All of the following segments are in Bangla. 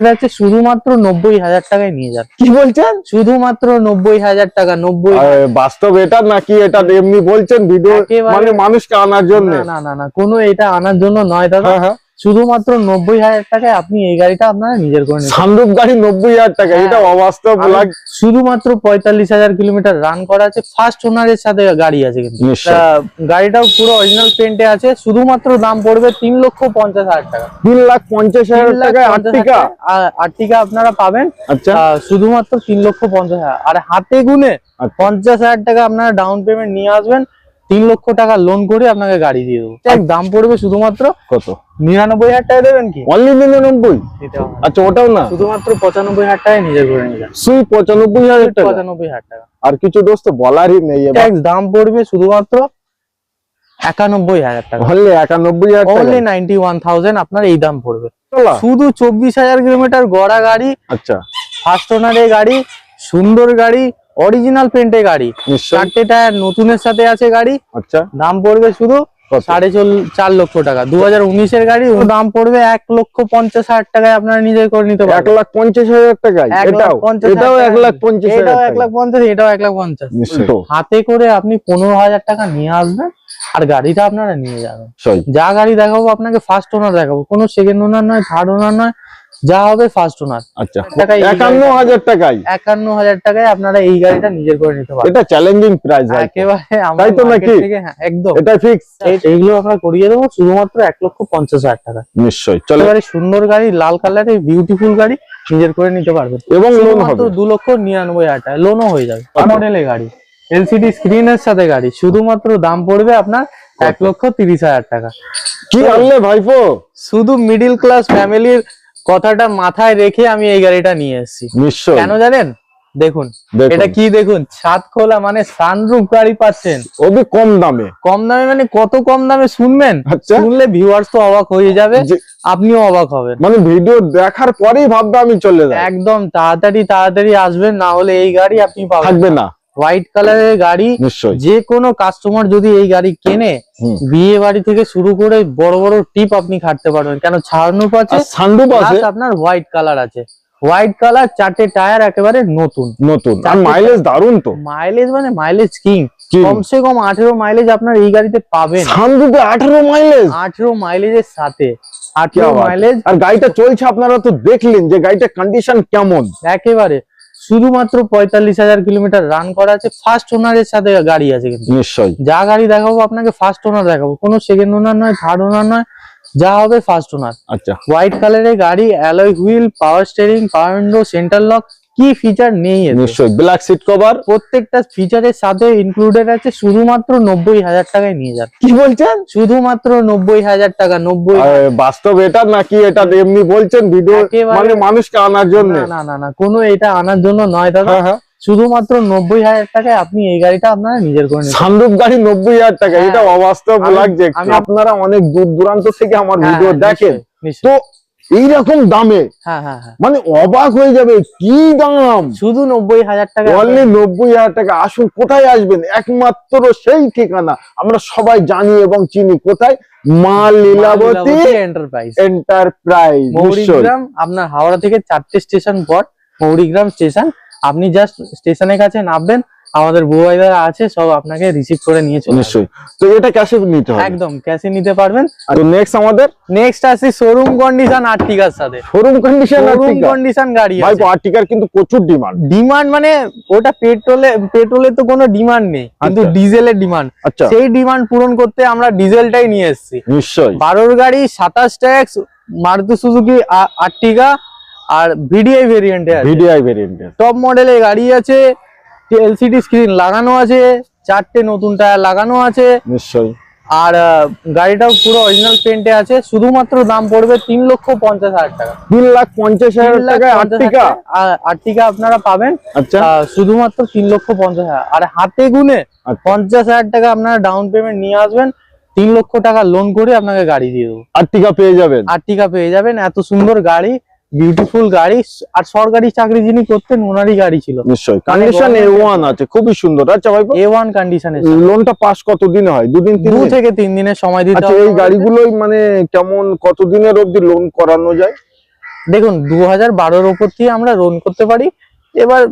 এটা হচ্ছে শুধুমাত্র নব্বই হাজার টাকায় নিয়ে যান কি বলছেন? শুধুমাত্র নব্বই হাজার টাকা নব্বই বাস্তব এটা নাকি এটা এমনি বলছেন ভিডিও মানে মানুষকে আনার জন্য? না না না না কোনো এটা আনার জন্য নয় দাদা। হ্যাঁ হ্যাঁ। শুধুমাত্র নব্বই হাজার টাকায় আপনি এই গাড়িটা আপনারা নিজের করে সানরূপ গাড়ি নব্বই হাজার টাকা হ্যাঁ। এটা অবাস্তব শুধুমাত্র পঁয়তাল্লিশ হাজার কিলোমিটার রান করা আছে ফার্স্ট ওনারের সাথে গাড়ি আছে কিন্তু। গাড়িটাও পুরো অরিজিনাল পেন্টে আছে শুধুমাত্র দাম পড়বে তিন লক্ষ পঞ্চাশ হাজার টাকা। তিন লাখ পঞ্চাশ হাজার টাকায় আর্টিকা? আর্টিকা আপনারা পাবেন আচ্ছা। শুধুমাত্র তিন লক্ষ পঞ্চাশ হাজার। আর হাতে গুনে আচ্ছা। পঞ্চাশ হাজার টাকা আপনারা ডাউন পেমেন্ট নিয়ে আসবেন। তিন লক্ষ টাকা লোন করে আপনাকে গাড়ি দিয়ে দেবো। এক দাম পড়বে শুধুমাত্র কত? নিরানব্বই হাজার টাকা দেবেন কি? অনলি নিরানব্বই। আচ্ছা ওটাও না? শুধুমাত্র পঁচানব্বই হাজার টাকায় নিজের যান। সুই পঁচানব্বই হাজার টাকা? পঁচানব্বই হাজার টাকা। আর কিছু দোস্ত বলারই নেই ট্যাক্স দাম পড়বে শুধুমাত্র একানব্বই হাজার টাকা। অনলি একানব্বই হাজার টাকা? অনলি নাইনটি ওয়ান থাউজেন্ড আপনার এই দাম পড়বে। শুধু চব্বিশ হাজার কিলোমিটার গড়া গাড়ি আচ্ছা। ফার্স্ট ওনারের গাড়ি সুন্দর গাড়ি অরিজিনাল পেন্টে গাড়ি। চারটে টায়ার নতুনের সাথে আছে গাড়ি। আচ্ছা। দাম পড়বে শুধু? সাড়ে চার লক্ষ টাকা। দু হাজার উনিশের গাড়ি দাম পড়বে এক লক্ষ পঞ্চাশ হাজার টাকায় আপনারা নিজে করে নিতে এক লাখ পঞ্চাশ হাজার টাকায় এক লাখ এটাও? পঞ্চাশ এটাও এক। লাখ পঞ্চাশ এটাও এক লাখ পঞ্চাশ এটাও এক লাখ পঞ্চাশ। হাতে করে আপনি পনেরো হাজার টাকা নিয়ে আসবেন আর গাড়িটা আপনারা নিয়ে যাবেন। যা গাড়ি দেখাবো আপনাকে ফার্স্ট ওনার দেখাবো। কোনো সেকেন্ড ওনার নয় থার্ড ওনার নয় যা হবে ফার্স্ট ওনার আচ্ছা। একান্ন হাজার টাকায়? একান্ন হাজার টাকায় আপনারা এই গাড়িটা নিজের করে নিতে পারবেন। এটা চ্যালেঞ্জিং প্রাইস একেবারে তাই তো নাকি? হ্যাঁ, একদম। এটা ফিক্স এইগুলো আমরা করিয়ে দেবো শুধুমাত্র এক লক্ষ পঞ্চাশ হাজার টাকা। নিশ্চয়ই। চলো। একেবারে সুন্দর গাড়ি লাল কালারের বিউটিফুল গাড়ি নিজের করে নিতে পারবেন। এবং লোন হবে। দু লক্ষ নিরানব্বই হাজার টাকা। লোনও হয়ে যাবে। আচ্ছা। মডেলের গাড়ি। এলসিডি স্ক্রিনের সাথে গাড়ি। শুধুমাত্র দাম পড়বে আপনার এক লক্ষ তিরিশ হাজার টাকা। কি আনলে ভাইপো? শুধু মিডিল ক্লাস ফ্যামিলির কথাটা মাথায় রেখে আমি এই গাড়িটা নিয়ে এসেছি। নিশ্চয় কেন জানেন? দেখুন। এটা কি দেখুন? ছাদ খোলা মানে সানরুফ গাড়ি পাচ্ছেন। ওবি কম দামে। কম দামে মানে কত কম দামে শুনবেন? আচ্ছা। শুনলে ভিউয়ার্স তো অবাক হয়ে যাবে। আপনিও অবাক হবেন। মানে ভিডিও দেখার পরেই ভাববে আমি চলে যাই একদম তাড়াতাড়ি তাড়াতাড়ি আসবেন না হলে এই গাড়ি আপনি পাবেন না। হোয়াইট কালারের গাড়ি যে কোনো কাস্টমার যদি এই গাড়ি কেনে বিয়ে বাড়ি থেকে শুরু করে বড় বড় টিপ আপনি খাটতে পারবেন। কেন ছাড়নুপ আছে আপনার হোয়াইট কালার আছে। হোয়াইট কালার চারটে টায়ার একেবারে নতুন। নতুন। আর মাইলেজ দারুণ তো। মাইলেজ মানে মাইলেজ কিং কমসে কম আঠেরো মাইলেজ আপনার এই গাড়িতে পাবেন। সানরুফে আঠেরো মাইলেজ আঠেরো মাইলেজের সাথে। আঠেরো মাইলেজ আর গাড়িটা চলছে আপনারা তো দেখলেন যে গাড়িটার কন্ডিশন কেমন। একেবারে। শুধুমাত্র পঁয়তাল্লিশ হাজার কিলোমিটার রান করা আছে ফার্স্ট ওনারের সাথে গাড়ি আছে কিন্তু। নিশ্চয়ই। যা গাড়ি দেখাবো আপনাকে ফার্স্ট ওনার দেখাবো। কোনো সেকেন্ড ওনার নয় থার্ড ওনার নয় যা হবে ফার্স্ট ওনার আচ্ছা। হোয়াইট কালারের গাড়ি alloy wheel power steering power window centre lock কি ফিচার নেই? নিশ্চয়ই ব্ল্যাক সিট কভার প্রত্যেকটা ফিচারের সাথে ইনক্লুডেড আছে শুধুমাত্র নব্বই হাজার টাকায় নিয়ে যান। কি বলছেন? শুধুমাত্র নব্বই হাজার টাকা নব্বই বাস্তব এটা নাকি এটা এমনি বলছেন ভিডিও মানে মানুষকে আনার জন্য। না না না কোনো এটা আনার জন্য নয় দাদা। হ্যাঁ হ্যাঁ। শুধুমাত্র নব্বই হাজার টাকায় আপনি এই গাড়িটা আপনারা নিজের করে নিতে গাড়ি নব্বই হাজার টাকা হ্যাঁ। এটা অবাস্তব লাগছে আপনারা অনেক দূর দূরান্ত থেকে আমার ভিডিও দেখেন। তো এইরকম দামে? হ্যাঁ হ্যাঁ হ্যাঁ। মানে অবাক হয়ে যাবে কি দাম? শুধু নব্বই হাজার টাকা। অনলি নব্বই হাজার টাকা। আসুন কোথায় আসবেন? একমাত্র সেই ঠিকানা। আমরা সবাই জানি এবং চিনি কোথায়? মা লীলাবতী এন্টারপ্রাইজ এন্টারপ্রাইজ মৌরিগ্রাম আপনার হাওড়া থেকে চারটে স্টেশন পর মৌরিগ্রাম স্টেশন। আপনি জাস্ট স্টেশনের কাছে নামবেন আমাদের বুবাইদারা আছে সব আপনাকে রিসিভ করে নিয়ে চলে নিশ্চয়ই। তো এটা ক্যাশে নিতে হবে? একদম ক্যাশে নিতে পারবেন। তো নেক্সট আমাদের? নেক্সট আছে শোরুম কন্ডিশন আর্টিকার সাথে। শোরুম কন্ডিশন শোরুম কন্ডিশন গাড়ি ভাই আর্টিকার কিন্তু প্রচুর ডিমান্ড ডিমান্ড মানে ওটা পেট্রোলে পেট্রোলের তো কোনো ডিমান্ড নেই কিন্তু আচ্ছা। ডিজেলের ডিমান্ড আচ্ছা। সেই ডিমান্ড পূরণ করতে আমরা ডিজেলটাই নিয়ে এসেছি। নিশ্চয়ই। বারোর গাড়ি সাতাশ ট্যাক্স মারুতি সুজুকি আর্টিকা আর ভিডিআই ভেরিয়েন্টে আছে। ভিডিআই ভেরিয়েন্টের টপ মডেলের গাড়ি আছে এলসিডি স্ক্রিন লাগানো আছে চারটে নতুন টায়ার লাগানো আছে নিশ্চয়ই। আর গাড়িটাও পুরো অরিজিনাল পেন্টে আছে শুধুমাত্র দাম পড়বে তিন লক্ষ পঞ্চাশ হাজার টাকা। তিন লাখ পঞ্চাশ হাজার আর্টিকা? টাকা, আর আর্টিকা আপনারা পাবেন। আচ্ছা। শুধুমাত্র তিন লক্ষ পঞ্চাশ হাজার। আর হাতে গুনে আচ্ছা। পঞ্চাশ হাজার টাকা আপনারা ডাউন পেমেন্ট নিয়ে আসবেন। তিন লক্ষ টাকা লোন করে আপনাকে গাড়ি দিয়ে দেবো। আর্টিকা পেয়ে যাবেন। আর্টিকা পেয়ে যাবেন এত সুন্দর গাড়ি। বিউটিফুল গাড়ি আর সরকারি চাকরি যিনি করতেন ওনারই গাড়ি ছিল। নিশ্চয়ই। কন্ডিশন এ ওয়ান আছে খুবই সুন্দর। আচ্ছা ভাই এ ওয়ান কন্ডিশনে লোনটা পাস কত দিনে হয়? দুদিন তিন দু থেকে তিন দিনের সময় দিতে আচ্ছা এই। গাড়িগুলোই মানে কেমন কতদিনের অবধি লোন করানো যায়? দেখুন দু হাজার বারোর ওপর থেকে আমরা লোন করতে পারি। এবার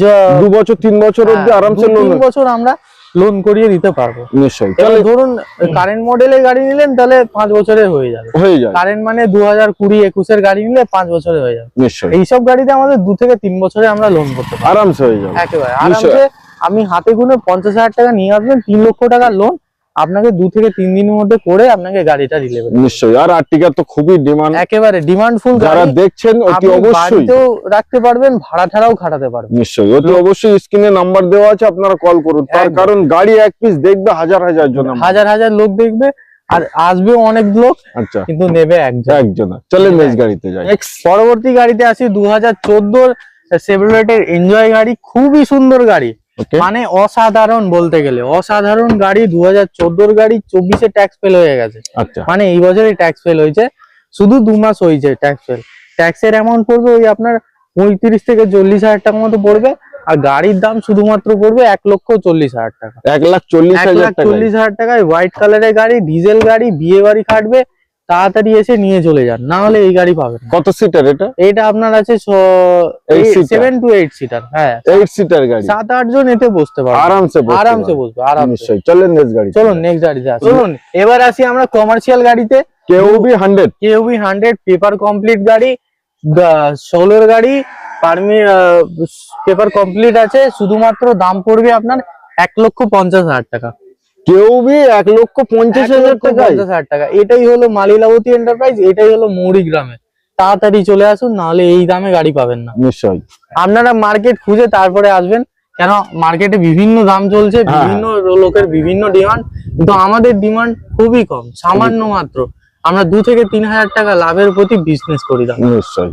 যা- দু বছর তিন বছর অব্দি হ্যাঁ, আরামসে লোন বছর আমরা লোন করিয়ে দিতে পারব। নিশ্চয়ই। এবার ধরুন কারেন্ট মডেলের গাড়ি নিলেন তাহলে পাঁচ বছরে হয়ে যাবে। হয়ে যাবে। কারেন্ট মানে দু হাজার কুড়ি একুশের গাড়ি নিলে পাঁচ বছরে হয়ে যাবে। নিশ্চয়ই। এইসব গাড়িতে আমাদের দু থেকে তিন বছরে আমরা লোন করতে পারব। আরামসে হয়ে যাবে। একেবারে। আরামসে আমি হাতে গুনে পঞ্চাশ হাজার টাকা নিয়ে আসবেন তিন লক্ষ টাকা লোন আপনাকে দু থেকে তিন দিনের মধ্যে করে আপনাকে গাড়িটা দিলে নিশ্চয়ই। আর আর্টিকার তো খুবই ডিমান্ড একেবারে ডিমান্ডফুল যারা দেখছেন অতি অবশ্যই। রাখতে পারবেন ভাড়া ছাড়াও খাটাতে পারবেন। নিশ্চয়ই। অতি অবশ্যই স্ক্রিনে নাম্বার দেওয়া আছে আপনারা কল করুন। তার কারণ গাড়ি এক পিস দেখবে হাজার হাজার জন হাজার হাজার লোক দেখবে আর আসবেও অনেক লোক আচ্ছা। কিন্তু নেবে একজন। একজন। চলে নেক্সট গাড়িতে যাই। পরবর্তী গাড়িতে আসি দু হাজার চোদ্দোর সেভেলেটের এনজয় গাড়ি। খুবই সুন্দর গাড়ি। মানে অসাধারণ বলতে গেলে অসাধারণ গাড়ি দু হাজার চোদ্দোর গাড়ি চব্বিশে ট্যাক্স ফেল হয়ে গেছে। আচ্ছা। মানে এই বছরই ট্যাক্স ফেল হয়েছে শুধু দু মাস হয়েছে ট্যাক্স ফেল ট্যাক্সের অ্যামাউন্ট পড়বে ওই আপনার পঁয়ত্রিশ থেকে চল্লিশ হাজার টাকা মতো পড়বে আর গাড়ির দাম শুধুমাত্র পড়বে এক লক্ষ চল্লিশ হাজার টাকা। এক লাখ চল্লিশ হাজার টাকা চল্লিশ হাজার টাকায় হোয়াইট কালারের গাড়ি ডিজেল গাড়ি বিয়ে বাড়ি খাটবে তাড়াতাড়ি এসে নিয়ে চলে যান না হলে এই গাড়ি পাবেন না। কত সিটার এটা? এটা আপনার আছে Eight seater। Seven to eight seater হ্যাঁ। এইট সিটার গাড়ি। সাত আট জন এতে বসতে পারবে। আরামসে বসতে আরামসে পারবে। বসবে আরামসে। নিশ্চয়ই। চলেন নেক্সট গাড়ি চলুন নেক্সট গাড়িতে আসি। চলুন। এবার আসি আমরা কমার্শিয়াল গাড়িতে। কেউবি হান্ড্রেড কেউ কেউবি হান্ড্রেড পেপার কমপ্লিট গাড়ি ষোলোর গাড়ি পারমি পেপার কমপ্লিট আছে। শুধুমাত্র দাম পড়বে আপনার এক লক্ষ পঞ্চাশ হাজার টাকা। কেউবি এক লক্ষ পঞ্চাশ হাজার পঞ্চাশ হাজার টাকা। এটাই হলো মালিলাবতী এন্টারপ্রাইজ এটাই হলো মৌরি গ্রামে। তাড়াতাড়ি চলে আসুন নাহলে এই দামে গাড়ি পাবেন না। নিশ্চয়ই। আপনারা মার্কেট খুঁজে তারপরে আসবেন। কেন মার্কেটে বিভিন্ন দাম চলছে হ্যাঁ। বিভিন্ন লোকের বিভিন্ন ডিমান্ড কিন্তু আমাদের ডিমান্ড খুবই কম সামান্য মাত্র। আমরা দু থেকে তিন হাজার টাকা লাভের প্রতি বিজনেস করি দাম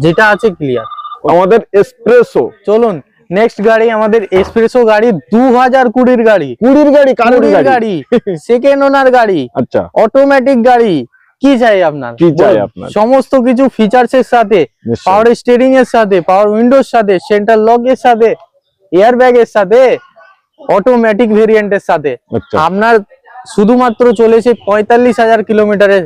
যেটা আছে ক্লিয়ার আমাদের এক্সপ্রেসও চলুন নেক্সট গাড়ি আমাদের এক্সপ্রেসো গাড়ি দু হাজার কুড়ির গাড়ি। কুড়ির গাড়ি কারের গাড়ি? সেকেন্ড ওনার গাড়ি। আচ্ছা। অটোমেটিক গাড়ি। কি চাই আপনার? কি চাই আপনার? সমস্ত কিছু ফিচার্স এর সাথে পাওয়ার স্টিয়ারিং এর সাথে পাওয়ার উইন্ডোর সাথে সেন্টার লক এর সাথে এয়ার ব্যাগ এর সাথে অটোমেটিক ভেরিয়েন্টের সাথে। আচ্ছা। আপনার শুধুমাত্র চলেছে পঁয়তাল্লিশ হাজার কিলোমিটারের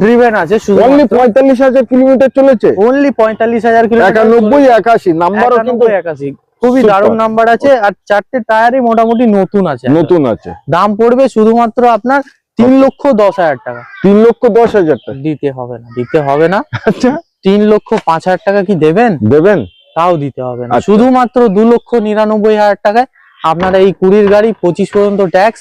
ড্রিভেন আছে অনলি পঁয়তাল্লিশ হাজার কিলোমিটার চলেছে? অনলি পঁয়তাল্লিশ হাজার কিলোমিটার একানব্বই একাশি নাম্বারও কিন্তু একানব্বই একাশি। খুবই দারুণ নাম্বার আছে আর চারটে টায়ারই মোটামুটি নতুন আছে নতুন আছে। দাম পড়বে শুধুমাত্র আপনার তিন লক্ষ দশ হাজার টাকা। তিন লক্ষ দশ হাজার টাকা। দিতে হবে না দিতে হবে না। আচ্ছা। তিন লক্ষ পাঁচ হাজার টাকা কি দেবেন? দেবেন? তাও দিতে হবে না। আচ্ছা। শুধুমাত্র দু লক্ষ নিরানব্বই হাজার টাকায় আপনারা এই কুড়ির গাড়ি পঁচিশ পর্যন্ত ট্যাক্স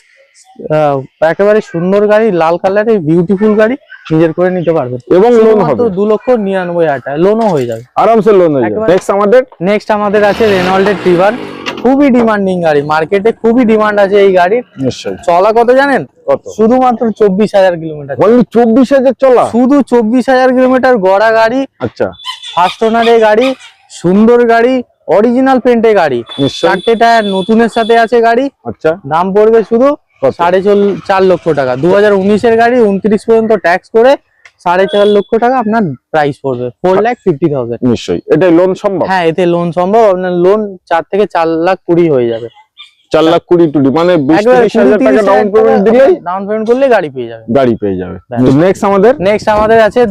একেবারে সুন্দর গাড়ি লাল কালারের বিউটিফুল গাড়ি নিজের করে নিতে পারবেন। এবং লোন হবে। দু লক্ষ নিরানব্বই হাজার লোনও হয়ে যাবে। আরামসে লোন হয়ে যাবে। নেক্সট আমাদের? নেক্সট আমাদের আছে রেনল্ডের টিভার খুবই ডিমান্ডিং গাড়ি। মার্কেটে খুবই ডিমান্ড আছে এই গাড়ির। নিশ্চয়ই। চলা কত জানেন? কত? শুধুমাত্র চব্বিশ হাজার কিলোমিটার চব্বিশ হাজার চলা? শুধু চব্বিশ হাজার কিলোমিটার গড়া গাড়ি। আচ্ছা। ফার্স্ট ওনারের গাড়ি সুন্দর গাড়ি অরিজিনাল পেন্টে গাড়ি। চারটে টায়ার নতুনের সাথে আছে গাড়ি। আচ্ছা। দাম পড়বে শুধু সাড়ে চার লক্ষ টাকা। দু হাজার উনিশের গাড়ি উনত্রিশ পর্যন্ত ট্যাক্স করে সাড়ে চার লক্ষ টাকা আপনার প্রাইস পড়বে। ফোর লাখ ফিফটি থাউজেন্ড নিশ্চয়ই। এটাই লোন সম্ভব? হ্যাঁ এতে লোন সম্ভব। আপনার লোন চার থেকে চার লাখ কুড়ি হয়ে যাবে। চার লাখ কুড়ি টুড়ি মানে ডাউন পেমেন্ট দিলেই ডাউন পেমেন্ট করলে গাড়ি পেয়ে যাবে। গাড়ি পেয়ে যাবে। নেক্সট আমাদের? নেক্সট আমাদের আছে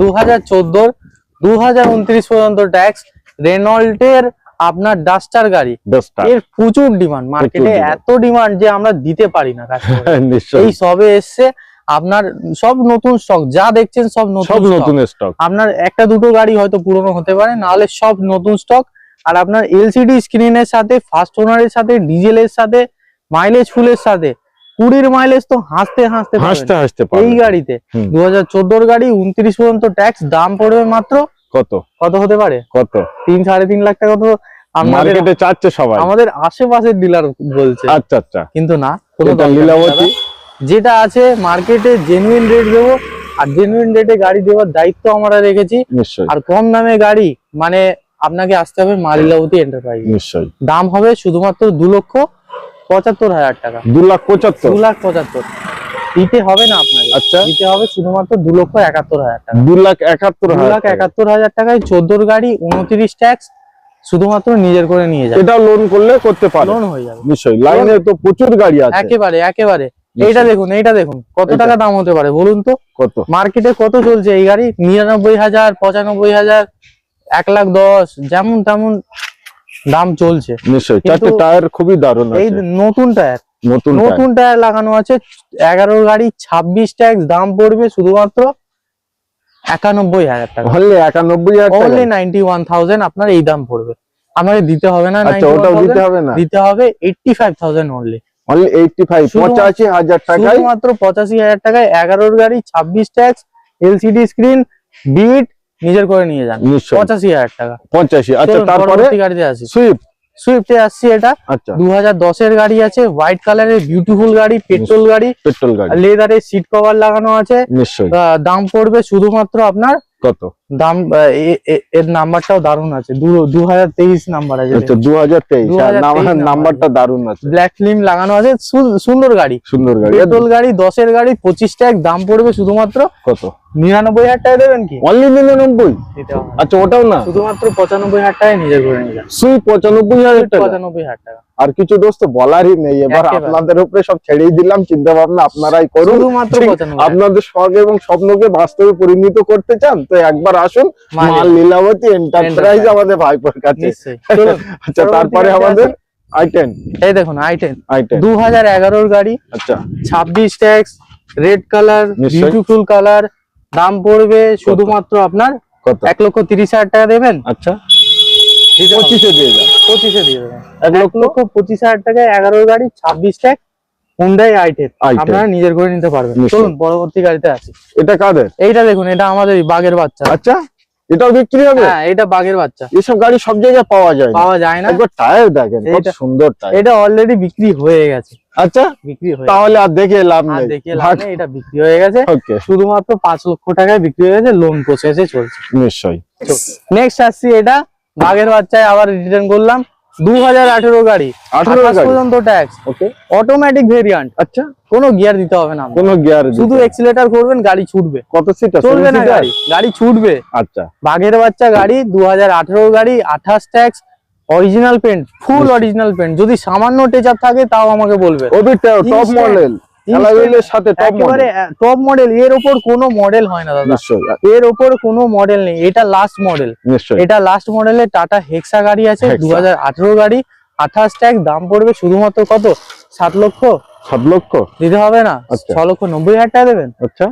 দু হাজার চোদ্দোর দু হাজার উনত্রিশ পর্যন্ত ট্যাক্স রেনল্টের আপনার ডাস্টার গাড়ি। এর প্রচুর ডিমান্ড মার্কেটে এত ডিমান্ড যে আমরা দিতে পারি না এই সবে এসছে আপনার সব নতুন স্টক যা দেখছেন সব নতুন নতুন স্টক আপনার একটা দুটো গাড়ি হয়তো পুরনো হতে পারে নাহলে সব নতুন স্টক আর আপনার এলসিডি স্ক্রিনের সাথে ফার্স্ট ওনারের সাথে ডিজেলের সাথে মাইলেজ ফুলের সাথে কুড়ির মাইলেজ তো হাসতে হাসতে হাসতে হাসতে এই গাড়িতে। দু হাজার চোদ্দোর গাড়ি উনত্রিশ পর্যন্ত ট্যাক্স দাম পড়বে মাত্র কত? কত হতে পারে? কত? তিন সাড়ে তিন লাখ টাকা তো মার্কেটে চাচ্ছে সবাই। আমাদের আশেপাশের ডিলার বলছে। আচ্ছা আচ্ছা। কিন্তু না লীলাবতী? যেটা আছে মার্কেটে জেনুইন রেট দেবো আর জেনুইন রেটে গাড়ি দেওয়ার দায়িত্ব আমরা রেখেছি। আর কম দামে গাড়ি মানে আপনাকে আসতে হবে মালিলাবতী এন্টারপ্রাইজ নিশ্চয়ই। দাম হবে শুধুমাত্র দু লক্ষ পঁচাত্তর হাজার টাকা। দু লাখ পঁচাত্তর? দু লাখ পঁচাত্তর। দিতে হবে না আপনাকে। আচ্ছা। দিতে হবে শুধুমাত্র দু লক্ষ একাত্তর হাজার টাকা। দু লাখ একাত্তর দু লাখ একাত্তর হাজার টাকায় চোদ্দোর গাড়ি উনত্রিশ ট্যাক্স শুধুমাত্র নিজের করে নিয়ে যাবে। এটাও লোন করলে করতে পারে। লোন হয়ে যাবে। নিশ্চয়ই। লাইনে তো প্রচুর গাড়ি আছে। একেবারে একেবারে। এইটা দেখুন এইটা দেখুন কত টাকা দাম হতে পারে বলুন তো? কত? মার্কেটে কত চলছে এই গাড়ি? নিরানব্বই হাজার পঁচানব্বই হাজার এক লাখ দশ যেমন তেমন দাম চলছে। নিশ্চয়ই। চারটে টায়ার খুবই দারুণ এই নতুন টায়ার নতুন টায়ার লাগানো আছে এগারো গাড়ি ছাব্বিশ ট্যাক্স দাম পড়বে শুধুমাত্র একানব্বই হাজার টাকা। একানব্বই হাজার টাকা। নাইনটি ওয়ান থাউজেন্ড আপনার এই দাম পড়বে। দিতে হবে না আচ্ছা 91,000 ওটাও দিতে হবে না? দিতে হবে eighty five thousand only only eighty five পঁচাশি হাজার টাকায় শুধুমাত্র পঁচাশি হাজার টাকায় এগারোর গাড়ি ছাব্বিশ ট্যাক্স এলসিডি স্ক্রিন বিট নিজের করে নিয়ে যান। পঁচাশি হাজার টাকা। পঁচাশি আচ্ছা তারপরে গাড়িতে আসি। সুইফট সুইফটে আসছি এটা। আচ্ছা। দু হাজার দশের গাড়ি আছে হোয়াইট কালারের বিউটিফুল গাড়ি পেট্রোল গাড়ি। পেট্রোল গাড়ি। লেদারের সিট কভার লাগানো আছে। দাম পড়বে শুধুমাত্র আপনার কত? দাম এর নাম্বারটাও দারুণ আছে। দু হাজার তেইশ নাম্বার আছে। আচ্ছা দু হাজার তেইশ নাম্বারটা দারুণ আছে। ব্ল্যাক ফিল্ম লাগানো আছে সুন্দর গাড়ি। সুন্দর গাড়ি পেট্রোল গাড়ি দশের গাড়ি পঁচিশ ট্যাগ দাম পড়বে শুধুমাত্র কত? নিরানব্বই হাজার টাকা দেবেন কি? অনলি নিরানব্বই। আচ্ছা ওটাও না? শুধুমাত্র পঁচানব্বই হাজার টাকায় নিজের করে যান। সুই পঁচানব্বই হাজার টাকা? পঁচানব্বই হাজার টাকা। আর কিছু দোস্ত বলারই নেই। এবার আপনাদের উপরে সব ছেড়েই দিলাম চিন্তা ভাবনা আপনারাই করুন। আপনাদের শখ এবং স্বপ্নকে বাস্তবে পরিণত করতে চান তো একবার আসুন মাল লীলাবতী এন্টারপ্রাইজ আমাদের ভাইপোর কাছে। আচ্ছা তারপরে আমাদের আসি। আই টেন এই দেখুন দু হাজার এগারোর গাড়ি। আচ্ছা। ছাব্বিশ tax red colour. Beautiful colour দাম পড়বে শুধুমাত্র আপনার এক লক্ষ তিরিশ হাজার টাকা দেবেন। আচ্ছা। পঁচিশে দিয়ে যান পঁচিশে দিয়ে দেবেন। এক লক্ষ? পঁচিশ হাজার টাকায় এগারোর গাড়ি ছাব্বিশ ট্যাক্স হুন্ডাই আইটেন আপনারা নিজের করে নিতে পারবেন। নিশ্চয়ই। চলুন পরবর্তী গাড়িতে আসি। এটা কাদের? এইটা দেখুন এটা আমাদের বাঘের বাচ্চা। আচ্ছা এটাও বিক্রি হবে? হ্যাঁ এটা বাঘের বাচ্চা। এসব গাড়ি সব জায়গায় পাওয়া যায় পাওয়া যায় না। একবার টায়ার দেখেন কত সুন্দর টায়ার এটা অলরেডি বিক্রি হয়ে গেছে। আচ্ছা বিক্রি হয়ে তাহলে আর দেখে লাভ নেই। নেই, এটা বিক্রি হয়ে গেছে। ওকে শুধুমাত্র পাঁচ লক্ষ টাকায় বিক্রি হয়ে গেছে লোন প্রসেসে চলছে। নিশ্চয়ই। নেক্সট আসছি এটা বাঘের বাচ্চায় আবার রিটার্ন করলাম দু হাজার আঠেরো গাড়ি। 18 আঠাশ গাড়ি? পর্যন্ত ট্যাক্স ওকে অটোমেটিক ভেরিয়েন্ট আচ্ছা। কোনো গিয়ার দিতে হবে না কোনো গিয়ার শুধু এক্সিলেটার করবেন গাড়ি ছুটবে। কত সিট চলবে না গাড়ি। গাড়ি ছুটবে। আচ্ছা। বাঘের বাচ্চা গাড়ি দু হাজার আঠেরো গাড়ি আঠাশ tax original paint full original paint যদি সামান্য টেচার থাকে তাও আমাকে বলবে। টপ মডেল খেলাগুলির সাথে টপ মডেল টপ মডেল এর ওপর কোনো মডেল হয় না দাদা। এর কোনো মডেল নেই। এটা লাস্ট মডেল এটা লাস্ট মডেলের টাটা হেক্সা গাড়ি আছে Hexa। দু হাজার আঠেরো গাড়ি। আঠাশ ট্যাক্স দাম পড়বে শুধুমাত্র কত? সাত লক্ষ। সাত লক্ষ? দিতে হবে না। আচ্ছা। ছ লক্ষ নব্বই হাজার টাকা দেবেন। আচ্ছা।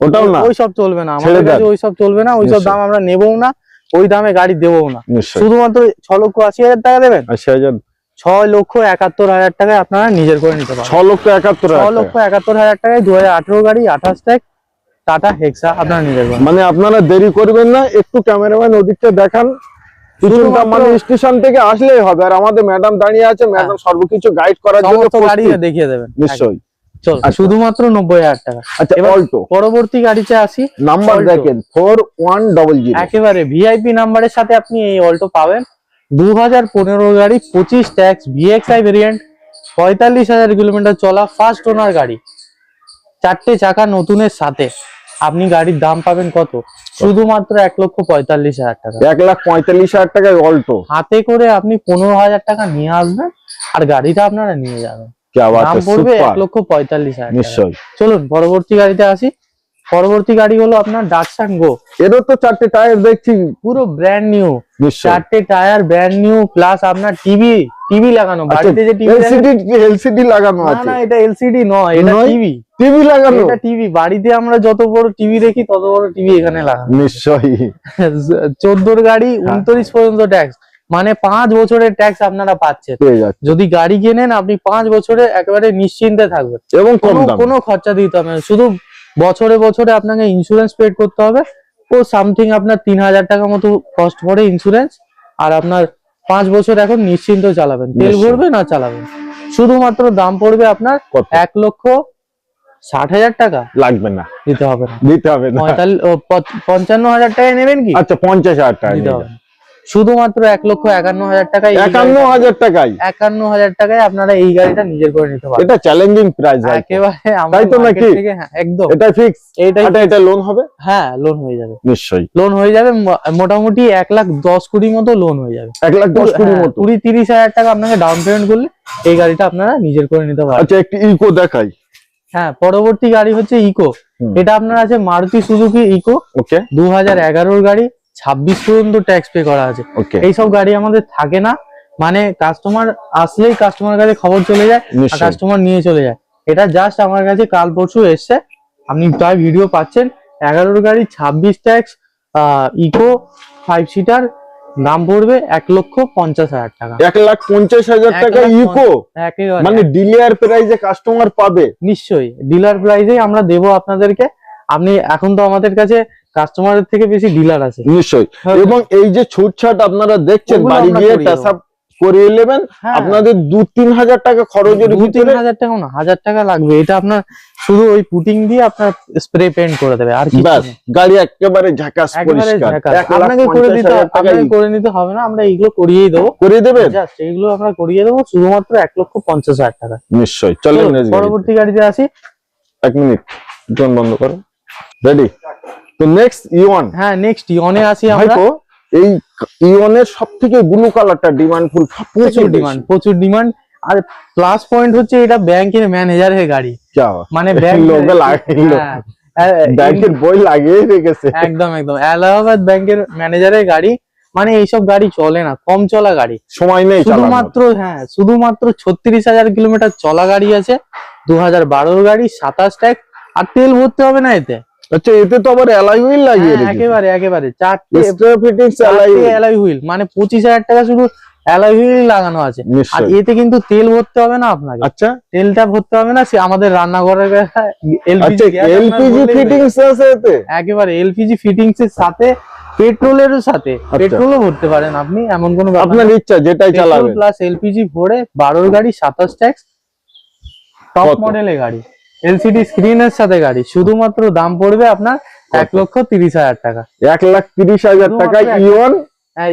ওটাও না? ওই সব চলবে না। আমাদের। কাছে ওই সব চলবে না। ওই সব দাম আমরা নেবও না। ওই দামে গাড়ি দেবও না। শুধুমাত্র ছ লক্ষ আশি হাজার টাকা দেবেন? আশি হাজার ছয় লক্ষ একাত্তর হাজার টাকায় আপনারা নিজের করে নিতে ছ লক্ষ একাত্তর ছ লক্ষ একাত্তর হাজার টাকায় দু হাজার আঠেরো গাড়ি আঠাশ ট্যাক্স টাটা হেক্সা আপনারা নিজের মানে আপনারা দেরি করবেন না একটু ক্যামেরাম্যান ওদিকটা দেখান। কিছুটা শুধুমাত্র- মানে স্টেশন থেকে আসলেই হবে। আর আমাদের ম্যাডাম দাঁড়িয়ে আছে ম্যাডাম সর্বকিছু গাইড করার জন্য গাড়ি দেখিয়ে দেবেন। নিশ্চয়ই। আচ্ছা। শুধুমাত্র নব্বই হাজার টাকা। আচ্ছা অল্টো। পরবর্তী গাড়িতে আসি। নাম্বার দেখেন ফোর ওয়ান ডবল জিরো একেবারে ভিআইপি নাম্বারের সাথে আপনি এই অল্টো পাবেন। দু হাজার পনেরো গাড়ি পঁচিশ ট্যাক্স ভিএক্সআই ভেরিয়েন্ট পঁয়তাল্লিশ হাজার কিলোমিটার চলা ফার্স্ট ওনার গাড়ি। চারটে চাকা নতুনের সাথে। আপনি গাড়ির দাম পাবেন কত? শুধুমাত্র এক লক্ষ পঁয়তাল্লিশ হাজার টাকা। এক লাখ পঁয়তাল্লিশ হাজার টাকায় অল্টো। হাতে করে আপনি পনেরো হাজার টাকা নিয়ে আসবেন আর গাড়িটা আপনারা নিয়ে যাবেন। দাম পড়বে এক লক্ষ পঁয়তাল্লিশ হাজার। নিশ্চয়ই। চলুন পরবর্তী গাড়িতে আসি। পরবর্তী গাড়ি হলো আপনার ডাকসান গো এরও তো চারটে টায়ার দেখছি। পুরো ব্র্যান্ড নিউ চারটে টায়ার ব্র্যান্ড নিউ প্লাস আপনার টিভি টিভি লাগানো। আচ্ছা বাড়িতে যে টিভি এলসিডি এলসিডি লাগানো আছে। না এটা এলসিডি নয় এটা টিভি টিভি লাগানো? এটা টিভি বাড়িতে আমরা যত বড় টিভি দেখি তত বড় টিভি এখানে লাগানো। নিশ্চয়ই। চোদ্দোর গাড়ি হ্যাঁ। উনত্রিশ পর্যন্ত ট্যাক্স মানে পাঁচ বছরের ট্যাক্স আপনারা পাচ্ছেন। যদি গাড়ি কেনেন আপনি পাঁচ বছরে একেবারে নিশ্চিন্তে থাকবেন। এবং কোনো কোনো খরচা দিতে হবে শুধু বছরে বছরে আপনাকে ইন্স্যুরেন্স পেড করতে হবে। ও সামথিং আপনার তিন হাজার টাকা মতো কস্ট পড়ে ইন্স্যুরেন্স আর আপনার পাঁচ বছর এখন নিশ্চিন্ত চালাবেন। তেল ভরবে না চালাবেন। শুধুমাত্র দাম পড়বে আপনার এক লক্ষ ষাট হাজার টাকা। লাগবে না। দিতে হবে না। দিতে হবে না। পঞ্চান্ন হাজার টাকায় নেবেন কি? আচ্ছা পঞ্চাশ হাজার টাকা দিতে হবে। শুধুমাত্র এক লক্ষ একান্ন হাজার টাকায় একান্ন হাজার টাকায়? একান্ন হাজার টাকায় আপনারা এই গাড়িটা নিজের করে নিতে পারবেন। এটা চ্যালেঞ্জিং প্রাইস একেবারে তাই তো নাকি? হ্যাঁ, একদম। এটা ফিক্স এইটাই এটা এটা লোন হবে? হ্যাঁ লোন হয়ে যাবে। নিশ্চয়ই। লোন হয়ে যাবে মোটামুটি এক লাখ দশ কুড়ি মতো লোন হয়ে যাবে। এক লাখ দশ কুড়ি হ্যাঁ, মতো? কুড়ি তিরিশ হাজার টাকা আপনাকে ডাউন পেমেন্ট করলে এই গাড়িটা আপনারা নিজের করে নিতে পারবেন। আচ্ছা একটি ইকো দেখাই। হ্যাঁ পরবর্তী গাড়ি হচ্ছে ইকো। এটা আপনার আছে মারুতি সুজুকি ইকো ওকে দু হাজার এগারোর গাড়ি। ছাব্বিশ পর্যন্ত ট্যাক্স পে করা আছে। এইসব গাড়ি আমাদের থাকে না। মানে কাস্টমার আসলেই কাস্টমার কাছে খবর চলে যায় কাস্টমার নিয়ে চলে যায়। এটা জাস্ট আমার কাছে কাল পরশু এসছে। আপনি প্রায় ভিডিও পাচ্ছেন। এগারোর গাড়ি ছাব্বিশ ট্যাক্স ইকো ফাইভ সিটার দাম পড়বে এক লক্ষ পঞ্চাশ হাজার টাকা। এক লাখ পঞ্চাশ হাজার টাকা ইকো মানে ডিলিয়ার প্রাইজে কাস্টমার পাবে? নিশ্চয়ই। ডিলার প্রাইজে আমরা দেবো আপনাদেরকে। আপনি এখন তো আমাদের কাছে কাস্টমারের থেকে বেশি ডিলার আছে। নিশ্চয়ই। এবং এই যে ছুটছাট আপনারা দেখছেন বাড়ি গিয়ে করিয়ে টাচ আপ করিয়ে নেবেন হ্যাঁ, আপনাদের দু তিন হাজার টাকা খরচের ভিতরে হাজার টাকা না হাজার টাকা লাগবে। এটা আপনার শুধু ওই পুটিং দিয়ে আপনার স্প্রে পেন্ট করে দেবে আর ব্যাস গাড়ি একেবারে ঝাকাস পরিষ্কার। আপনাকে করে দিতে আপনাকে করে নিতে হবে না আমরা এইগুলো করিয়েই দেবো। করে দেবেন? জাস্ট এইগুলো আমরা করিয়ে দেবো শুধুমাত্র এক লক্ষ পঞ্চাশ হাজার টাকা। নিশ্চয়ই চলেন। পরবর্তী গাড়িতে আসি। এক মিনিট জন বন্ধ করো। রেডি তো নেক্সট ইওয়ান হ্যাঁ নেক্সট ইয়নে আসি আমরা। এই ইওনের সব থেকে ব্লু কালারটা ডিমান্ডফুল প্রচুর ডিমান্ড প্রচুর ডিমান্ড আর প্লাস পয়েন্ট হচ্ছে এটা ব্যাংকের ম্যানেজারের গাড়ি। মানে ব্যাংক লোকে। ব্যাংকের বই লাগিয়ে রেখেছে। একদম একদম। এলাহাবাদ ব্যাংকের ম্যানেজারের গাড়ি। মানে এইসব গাড়ি চলে না কম চলা গাড়ি। সময় নেই। শুধুমাত্র হ্যাঁ শুধুমাত্র ছত্রিশ হাজার কিলোমিটার চলা গাড়ি আছে দু হাজার গাড়ি সাতাশ ট্যাক আর তেল ভরতে হবে না এতে। আচ্ছা এতে তো আবার অ্যালাই হুইল লাগিয়ে হ্যাঁ, রেখেছে। একেবারে একেবারে। চারটে এক্সট্রা ফিটিংস চারটে অ্যালয় হুইল মানে পঁচিশ হাজার টাকা শুধু অ্যালয় হুইল লাগানো আছে। আর এতে কিন্তু তেল ভরতে হবে না আপনাকে। আচ্ছা। তেলটা ভরতে হবে না সে আমাদের রান্নাঘরের আচ্ছা এলপিজি এলপিজি ফিটিংস আছে এতে? একেবারে এলপিজি ফিটিংস এর সাথে পেট্রোলের সাথে। পেট্রোলও ভরতে পারেন আপনি এমন কোনো আপনার ইচ্ছা যেটাই চালাবেন। প্লাস এলপিজি ভরে বারোর গাড়ি সাতাশ ট্যাক্স টপ মডেলের গাড়ি। এলসিডি স্ক্রিনের সাথে গাড়ি শুধুমাত্র দাম পড়বে আপনার এক লক্ষ তিরিশ হাজার টাকা। এক লাখ তিরিশ হাজার টাকা ইওন?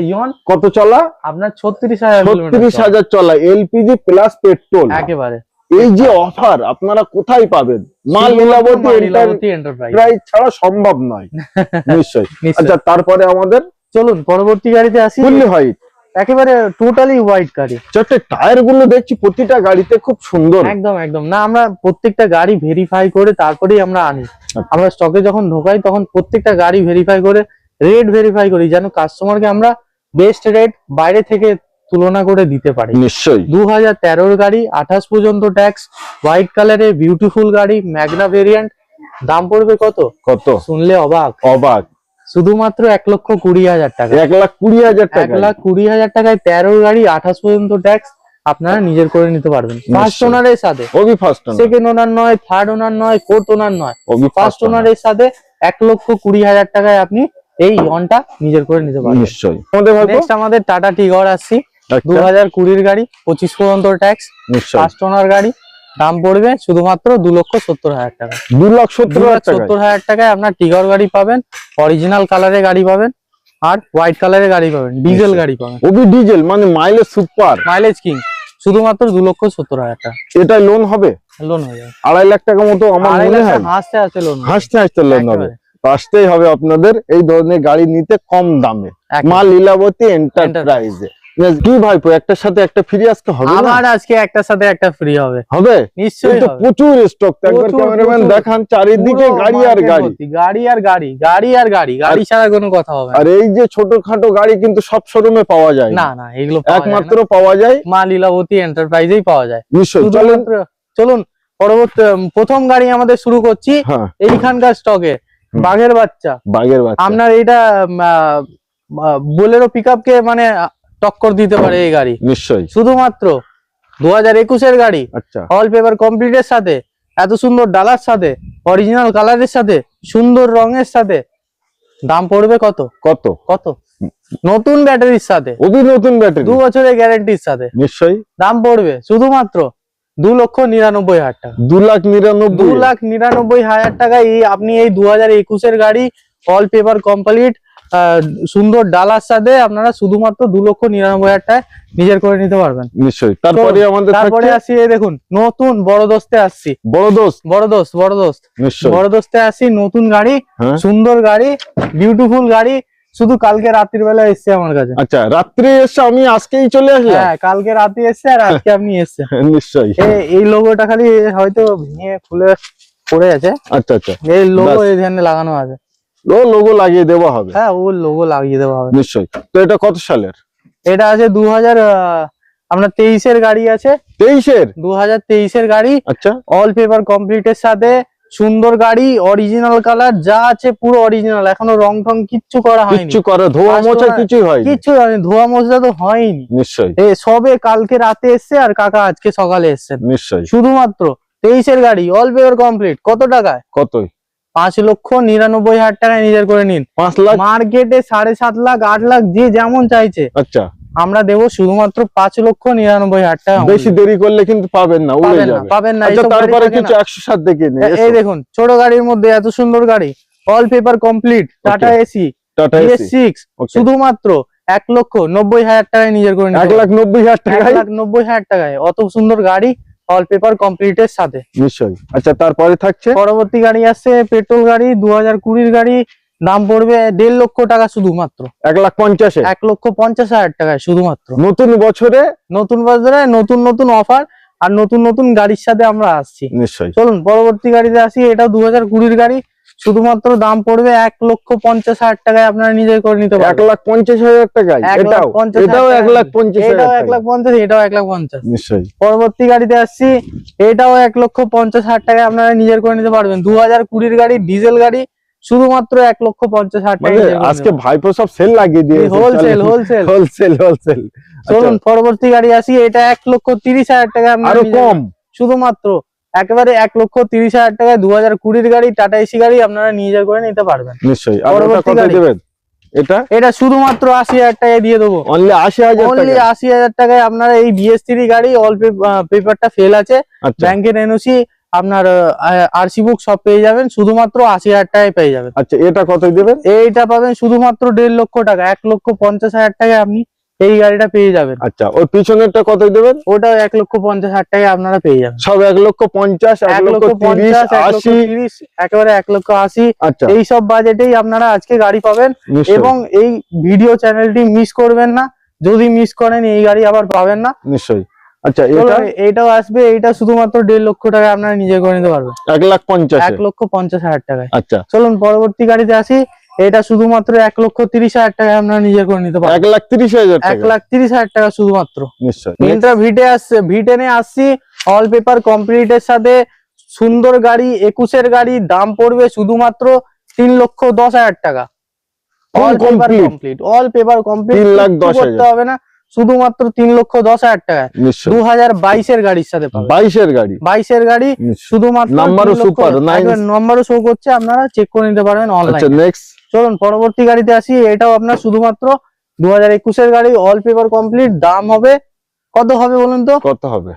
ইয়ন কত চলা? আপনার ছত্রিশ হাজার ছত্রিশ হাজার চলা এলপিজি প্লাস পেট্রোল একেবারে। এই যে অফার আপনারা কোথায় পাবেন? মাল লীলাবতী মা লীলাবতী এন্টারপ্রাইজ ছাড়া সম্ভব নয়। নিশ্চয়ই। নিশ্চয়ই। আচ্ছা তারপরে আমাদের চলুন পরবর্তী গাড়িতে আসি। ফুললি হোয়াইট একেবারে টোটালি হোয়াইট গাড়ি। চারটে টায়ারগুলো দেখছি প্রতিটা গাড়িতে খুব সুন্দর। একদম একদম। না আমরা প্রত্যেকটা গাড়ি ভেরিফাই করে তারপরেই আমরা আনি। আচ্ছা। আমরা স্টকে যখন ঢোকাই তখন প্রত্যেকটা গাড়ি ভেরিফাই করে রেট ভেরিফাই করি যেন কাস্টমারকে আমরা বেস্ট রেট বাইরে থেকে তুলনা করে দিতে পারি। নিশ্চয়ই। দু হাজার গাড়ি আঠাশ পর্যন্ত ট্যাক্স হোয়াইট কালারের বিউটিফুল গাড়ি ম্যাগনা ভেরিয়েন্ট দাম পড়বে কত? কত? শুনলে অবাক। অবাক। শুধুমাত্র এক লক্ষ কুড়ি হাজার টাকা। এক লাখ কুড়ি হাজার এক লাখ কুড়ি হাজার টাকায় তেরো গাড়ি আঠাশ পর্যন্ত ট্যাক্স আপনারা নিজের করে নিতে পারবেন। ফার্স্ট ওনার এর সাথে। ওবি ফার্স্ট সেকেন্ড ওনার নয় থার্ড ওনার নয় ফোর্থ ওনার নয়। ওবি ফার্স্ট ওনার এর সাথে এক লক্ষ কুড়ি হাজার টাকায় আপনি এই ইয়নটা নিজের করে নিতে পারবেন। নিশ্চয়ই। আমাদের নেক্সট আমাদের টাটা টিগর আসছি। দু হাজার কুড়ির গাড়ি পঁচিশ পর্যন্ত ট্যাক্স নিশ্চয়ই। ফার্স্ট ওনার গাড়ি দাম পড়বে শুধুমাত্র দু লক্ষ সত্তর হাজার টাকা। দু দু সত্তর হাজার সত্তর হাজার টাকায় আপনার টিগর গাড়ি পাবেন অরিজিনাল কালারের গাড়ি পাবেন আর হোয়াইট কালারের গাড়ি পাবেন ডিজেল গাড়ি পাবেন। ওবি ডিজেল মানে মাইলেজ সুপার মাইলেজ কিং শুধুমাত্র দু লক্ষ সত্তর হাজার টাকা। এটা লোন হবে? লোন হয়ে যাবে। আড়াই লাখ টাকা মতো আমার মনে হয় হাসতে হাসতে লোন হাসতে হাসতে লোন হবে। আসতেই হবে আপনাদের এই ধরনের গাড়ি নিতে কম দামে। মা লীলাবতী এন্টারপ্রাইজে কি ভাইপো একটার সাথে একটা ফ্রি আজকে হবে আবার আজকে একটার সাথে একটা ফ্রি হবে। হবে? নিশ্চয়ই প্রচুর স্টক একবার ক্যামেরাম্যান দেখান চারিদিকে গাড়ি আর গাড়ি। গাড়ি আর গাড়ি গাড়ি আর গাড়ি গাড়ি ছাড়া কোনো কথা হবে আর এই যে ছোটখাটো গাড়ি কিন্তু সব শোরুমে পাওয়া যায় না। না এগুলো একমাত্র পাওয়া যায় মা লীলাবতী এন্টারপ্রাইজেই পাওয়া যায়। নিশ্চয়ই। চলেন। চলুন পরবর্তী প্রথম গাড়ি আমাদের শুরু করছি। হ্যাঁ। এইখানকার স্টকে বাঘের বাচ্চা। বাঘের বাচ্চা। আপনার এইটা বোলেরো পিক আপ কে মানে টক্কর দিতে পারে এই গাড়ি। নিশ্চয়ই। শুধুমাত্র দু হাজার একুশের গাড়ি। আচ্ছা। অল পেপার কমপ্লিটের সাথে এত সুন্দর ডালার সাথে অরিজিনাল কালারের সাথে সুন্দর রঙের সাথে দাম পড়বে কত? কত? কত? নতুন ব্যাটারির সাথে। ওবি নতুন ব্যাটারি দু বছরের গ্যারান্টির সাথে। নিশ্চয়ই। দাম পড়বে শুধুমাত্র দু লক্ষ নিরানব্বই হাজার টাকা। দু লাখ নিরানব্বই। দু লাখ নিরানব্বই হাজার টাকা এই আপনি এই দু হাজার একুশের গাড়ি অল পেপার কমপ্লিট সুন্দর ডালার সাথে আপনারা শুধুমাত্র দু লক্ষ নিরানব্বই হাজার টাকায় নিজের করে নিতে পারবেন। নিশ্চয়ই। তারপরে আমাদের তারপরে আসি এই দেখুন নতুন বড় দোস্তে আসছি। বড় দোস্ত? বড় দোস্ত বড় দোস্ত। নিশ্চয়ই। বড় দোস্তে আসি নতুন গাড়ি হ্যাঁ। সুন্দর গাড়ি বিউটিফুল গাড়ি শুধু কালকে রাত্রির বেলা এসছে আমার কাছে। আচ্ছা রাত্রে এসে আমি আজকেই চলে আসলাম? হ্যাঁ কালকে রাতে এসছে আর আজকে আপনি এসছে নিশ্চয়ই। এই লোগোটা খালি হয়তো ভেঙে খুলে পড়ে আছে। আচ্ছা আচ্ছা। এই লোগো। এখানে লাগানো আছে। ও লোগো লাগিয়ে দেওয়া হবে। হ্যাঁ ও লোগো লাগিয়ে দেওয়া হবে। নিশ্চয়ই। তো এটা কত সালের? এটা আছে দু হাজার আপনার তেইশের গাড়ি আছে। তেইশের? দু হাজার তেইশের গাড়ি। আচ্ছা। অল পেপার কমপ্লিটের সাথে সুন্দর গাড়ি অরিজিনাল কালার যা আছে পুরো অরিজিনাল এখনও রং টং কিচ্ছু করা হয়নি। কিচ্ছু করে ধোয়া মোছা কিছুই হয় কিচ্ছু হয়নি। ধোয়া মোজা তো হয়নি। নিশ্চয়ই। এ সবে কালকে রাতে এসছে আর কাকা আজকে সকালে এসছেন নিশ্চয়ই। শুধুমাত্র তেইশের গাড়ি অল পেপার কমপ্লিট কত টাকায়? কতই? পাঁচ লক্ষ নিরানব্বই হাজার টাকায় নিজের করে নিন। পাঁচ লাখ? মার্কেটে সাড়ে সাত লাখ আট লাখ যে যেমন চাইছে। আচ্ছা। আমরা দেবো শুধুমাত্র পাঁচ লক্ষ নিরানব্বই হাজার টাকা বেশি দেরি করলে কিন্তু পাবেন না উড়ে পাবেন না যাবে। পাবেন না আচ্ছা তারপরে কিছু একশো সাত দেখে এই দেখুন ছোট গাড়ির মধ্যে এত সুন্দর গাড়ি। All paper complete Tata AC Tata six শুধুমাত্র এক লক্ষ নব্বই হাজার টাকায় নিজের করে এক লাখ নব্বই হাজার টাকা এক লাখ নব্বই হাজার টাকায়। অত সুন্দর গাড়ি অল পেপার কমপ্লিটের সাথে। নিশ্চয়ই। আচ্ছা তারপরে থাকছে? পরবর্তী গাড়ি আসছে পেট্রোল গাড়ি দু হাজার কুড়ির গাড়ি দাম পড়বে দেড় লক্ষ টাকা শুধুমাত্র। এক লাখ পঞ্চাশে? এক লক্ষ পঞ্চাশ হাজার টাকায় শুধুমাত্র। নতুন বছরে? নতুন বাজারে নতুন নতুন অফার আর নতুন নতুন গাড়ির সাথে আমরা আসছি। নিশ্চয়ই। চলুন পরবর্তী গাড়িতে আসি এটা দু হাজার কুড়ির গাড়ি শুধুমাত্র দাম পড়বে এক লক্ষ পঞ্চাশ হাজার টাকায় আপনারা নিজে করে নিতে এক লাখ পঞ্চাশ হাজার টাকায় লাখ এটাও এটাও এক লাখ টাকা। পঞ্চাশ এটাও এক লাখ পঞ্চাশ এটাও এক লাখ পঞ্চাশ। নিশ্চয়ই। পরবর্তী গাড়িতে আসছি এটাও এক লক্ষ পঞ্চাশ হাজার টাকায় আপনারা নিজের করে নিতে পারবেন। দু হাজার কুড়ির গাড়ি ডিজেল গাড়ি শুধুমাত্র এক লক্ষ পঞ্চাশ হাজার মানে টাকা আজকে ভাইপো সব সেল লাগিয়ে দিয়েছে হোলসেল হোলসেল হোলসেল হোলসেল চলুন পরবর্তী গাড়ি আসি এটা এক লক্ষ তিরিশ হাজার টাকা আপনারা আরও কম। শুধুমাত্র একেবারে এক লক্ষ তিরিশ হাজার টাকায় দু হাজার কুড়ির গাড়ি টাটা এসি গাড়ি আপনারা নিজের করে নিতে পারবেন। নিশ্চয়ই। কত। দেবেন? এটা? এটা শুধুমাত্র আশি হাজার টাকায় দিয়ে দেবো। অনলি আশি হাজার অনলি আশি হাজার টাকায় আপনারা এই বিএস থ্রি গাড়ি অল পেপারটা ফেল আছে। আচ্ছা। ব্যাংকের এনওসি আপনার আরসি বুক সব পেয়ে যাবেন। শুধুমাত্র আশি হাজার টাকায় পেয়ে যাবেন। আচ্ছা এটা কতই দেবেন? এইটা পাবেন শুধুমাত্র দেড় লক্ষ টাকা। এক লক্ষ পঞ্চাশ হাজার টাকায় আপনি এই গাড়িটা পেয়ে যাবেন। আচ্ছা ওই পিছনেরটা কতই দেবেন? ওটাও এক লক্ষ পঞ্চাশ হাজার টাকায় আপনারা পেয়ে যাবেন। সব এক লক্ষ পঞ্চাশ এক লক্ষ পঞ্চাশ আশি। একেবারে এক লক্ষ আশি। আচ্ছা। এই সব বাজেটেই আপনারা আজকে গাড়ি পাবেন এবং এই ভিডিও চ্যানেলটি মিস করবেন না। যদি মিস করেন এই গাড়ি আবার পাবেন না। নিশ্চয়ই। আচ্ছা এটা? এইটাও আসবে। এইটা শুধুমাত্র দেড় লক্ষ টাকায় আপনারা নিজে করে নিতে পারবেন। এক লাখ পঞ্চাশ। এক লক্ষ পঞ্চাশ হাজার টাকায়। আচ্ছা। চলুন পরবর্তী গাড়িতে আসি। এটা শুধুমাত্র এক লক্ষ তিরিশ হাজার টাকায় আপনারা নিজে করে নিতে পারেন এক লাখ তিরিশ হাজার এক লাখ তিরিশ হাজার টাকা শুধুমাত্র। ইন্ট্রা ভিটে আসছে ভিটেনে আসছি অল পেপার কমপ্লিটের সাথে সুন্দর গাড়ি একুশের গাড়ি দাম পড়বে শুধুমাত্র তিন লক্ষ দশ হাজার টাকা। Full all paper complete all paper complete তিন লাখ দশ করতে। হবে না শুধুমাত্র তিন লক্ষ দশ হাজার টাকা। দু হাজার বাইশের গাড়ির সাথে বাইশের গাড়ি। বাইশের গাড়ি শুধুমাত্র নম্বরও শো করছে আপনারা চেক করে নিতে পারবেন আচ্ছা অনলাইন নেক্সট চলুন পরবর্তী গাড়িতে আসি। এটাও আপনার শুধুমাত্র দু হাজার একুশের গাড়ি অল পেপার কমপ্লিট দাম হবে কত হবে বলুন তো? কত হবে?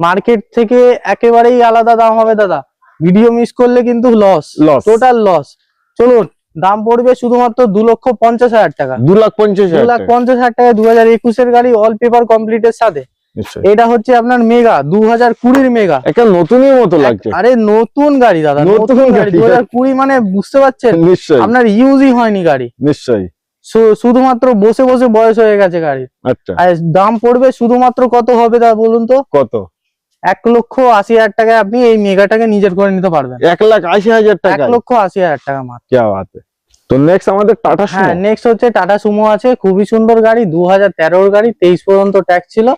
মার্কেট থেকে একেবারেই আলাদা দাম হবে দাদা। ভিডিও মিস করলে কিন্তু লস লস টোটাল লস চলুন দাম পড়বে শুধুমাত্র দু লক্ষ পঞ্চাশ হাজার টাকা। দু লাখ পঞ্চাশ দু লাখ পঞ্চাশ হাজার টাকা দু হাজার একুশের গাড়ি অল পেপার কমপ্লিটের সাথে। এটা হচ্ছে আপনার মেগা দু হাজার কুড়ির মেগা। একটা নতুনই মতো লাগছে। আরে নতুন গাড়ি দাদা নতুন গাড়ি কুড়ি মানে বুঝতে পারছেন? নিশ্চয়ই। আপনার ইউজই হয়নি গাড়ি। নিশ্চয়ই। শুধুমাত্র বসে বসে বয়স হয়ে গেছে গাড়ি আচ্ছা। আর দাম পড়বে শুধুমাত্র কত হবে তা বলুন তো? কত? এক লক্ষ আশি হাজার টাকায় আপনি এই মেগাটাকে নিজের করে নিতে পারবেন। এক লাখ আশি হাজার টাকা এক লক্ষ আশি হাজার টাকা মাত্র। তো নেক্সট আমাদের টাটা হ্যাঁ নেক্সট হচ্ছে টাটা সুমো আছে। খুবই সুন্দর গাড়ি দু হাজার গাড়ি তেইশ পর্যন্ত ট্যাক্স ছিল।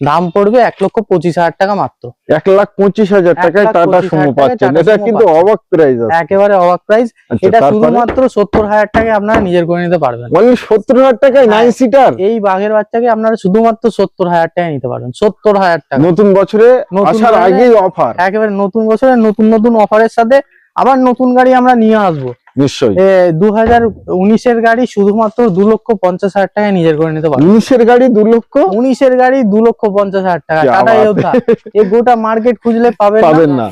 দাম পড়বে এক লক্ষ পঁচিশ হাজার টাকা মাত্র। এক লাখ পঁচিশ হাজার টাকায় টাটা সুমো পাচ্ছেন। এটা কিন্তু অবাক প্রাইস একেবারে অবাক প্রাইস আচ্ছা এটা শুধুমাত্র সত্তর হাজার টাকায় আপনারা নিজের করে নিতে পারবেন। অনলি সত্তর হাজার টাকায় নাইন হ্যাঁ। সিটার এই বাঘের বাচ্চাকে আপনারা শুধুমাত্র সত্তর হাজার টাকায় নিতে পারবেন। সত্তর হাজার টাকা। নতুন বছরে আসার আগেই অফার একেবারে নতুন বছরে নতুন নতুন অফারের সাথে আবার নতুন গাড়ি আমরা নিয়ে আসব। উনিশের গাড়ি শুধুমাত্র দু লক্ষ পঞ্চাশ হাজার টাকায় নিজের করে নিতে পারবে। উনিশের গাড়ি দু লক্ষ? উনিশের গাড়ি দু লক্ষ পঞ্চাশ হাজার টাকা। টাটা গোটা মার্কেট খুঁজলে পাবেন পাবেন না।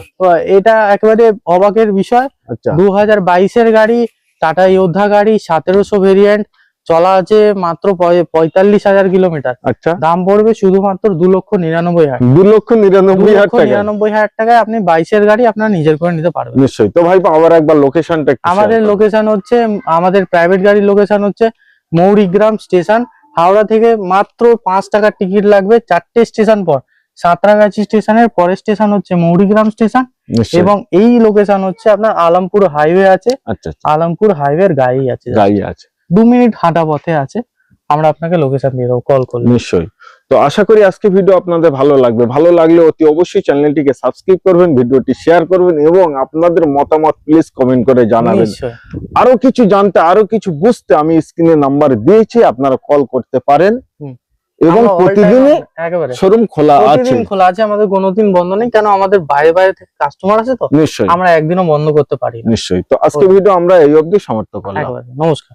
এটা একেবারে অবাকের বিষয়। আচ্ছা। দু হাজার বাইশের গাড়ি টাটা যোদ্ধা গাড়ি সতেরোশো ভেরিয়েন্ট চলা আছে মাত্র পঁয়- পঁয়তাল্লিশ হাজার কিলোমিটার। আচ্ছা। দাম পড়বে শুধুমাত্র দু লক্ষ নিরানব্বই হাজার। দু লক্ষ নিরানব্বই হাজার নিরানব্বই হাজার টাকায় আপনি বাইশের গাড়ি আপনার নিজের করে নিতে পারবেন। নিশ্চয়ই। তো ভাই আবার একবার লোকেশনটা আমাদের লোকেশন হচ্ছে আমাদের প্রাইভেট গাড়ির লোকেশন হচ্ছে মৌরিগ্রাম স্টেশন হাওড়া থেকে মাত্র পাঁচ টাকার টিকিট লাগবে চারটে স্টেশন পর। সাঁতরাগাছি স্টেশনের পরের স্টেশন হচ্ছে মৌরিগ্রাম স্টেশন এবং এই লোকেশন হচ্ছে আপনার আলমপুর হাইওয়ে আছে। আচ্ছা আচ্ছা। আলমপুর হাইওয়ের গাড়ি আছে। গাড়ি আছে। দু মিনিট হাঁটা পথে আছে। আমরা আপনাকে লোকেশন দিয়ে দেবো কল করলে। নিশ্চয়ই। তো আশা করি আজকে ভিডিও আপনাদের ভালো লাগবে। ভালো লাগলে অতি অবশ্যই চ্যানেলটিকে সাবস্ক্রাইব করবেন ভিডিওটি শেয়ার করবেন এবং আপনাদের মতামত প্লিজ কমেন্ট করে জানাবেন। আরও কিছু জানতে আরও কিছু বুঝতে আমি স্ক্রিনে নাম্বার দিয়েছি আপনারা কল করতে পারেন। এবং প্রতিদিনই একেবারে। শোরুম খোলা আছে। প্রতিদিন খোলা আছে আমাদের কোনোদিন বন্ধ নেই কেন আমাদের বাইরে বাইরে থেকে কাস্টমার আছে তো নিশ্চয়ই। আমরা একদিনও বন্ধ করতে পারি না। নিশ্চয়ই। তো আজকে ভিডিও আমরা এই অবধি সমাপ্ত করলাম। নমস্কার।